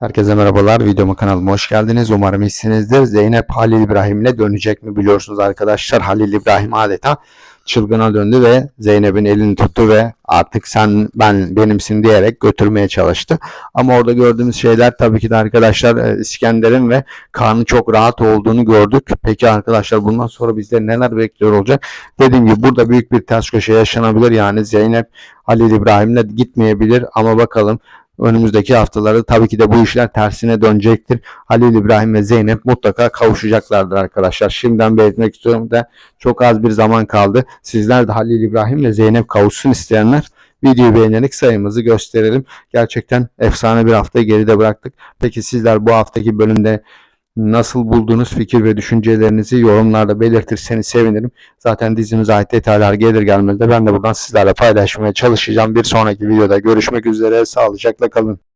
Herkese merhabalar. Videoma kanalıma hoş geldiniz. Umarım iyisinizdir. Zeynep Halil İbrahim ile dönecek mi biliyorsunuz arkadaşlar. Halil İbrahim adeta çılgına döndü ve Zeynep'in elini tuttu ve artık sen ben benimsin diyerek götürmeye çalıştı. Ama orada gördüğümüz şeyler tabii ki de arkadaşlar e, İskender'in ve Kaan'ın çok rahat olduğunu gördük. Peki arkadaşlar bundan sonra bizleri neler bekliyor olacak? Dediğim gibi burada büyük bir ters köşe yaşanabilir. Yani Zeynep Halil İbrahim'le gitmeyebilir ama bakalım önümüzdeki haftalarda tabii ki de bu işler tersine dönecektir. Halil İbrahim ve Zeynep mutlaka kavuşacaklardır arkadaşlar. Şimdiden belirtmek istiyorum da çok az bir zaman kaldı. Sizler de Halil İbrahim ve Zeynep kavuşsun isteyenler videoyu beğenerek sayımızı gösterelim. Gerçekten efsane bir haftayı geride bıraktık. Peki sizler bu haftaki bölümde nasıl buldunuz fikir ve düşüncelerinizi yorumlarda belirtirseniz sevinirim. Zaten dizimize ait detaylar gelir gelmez de ben de buradan sizlerle paylaşmaya çalışacağım. Bir sonraki videoda görüşmek üzere. Sağlıcakla kalın.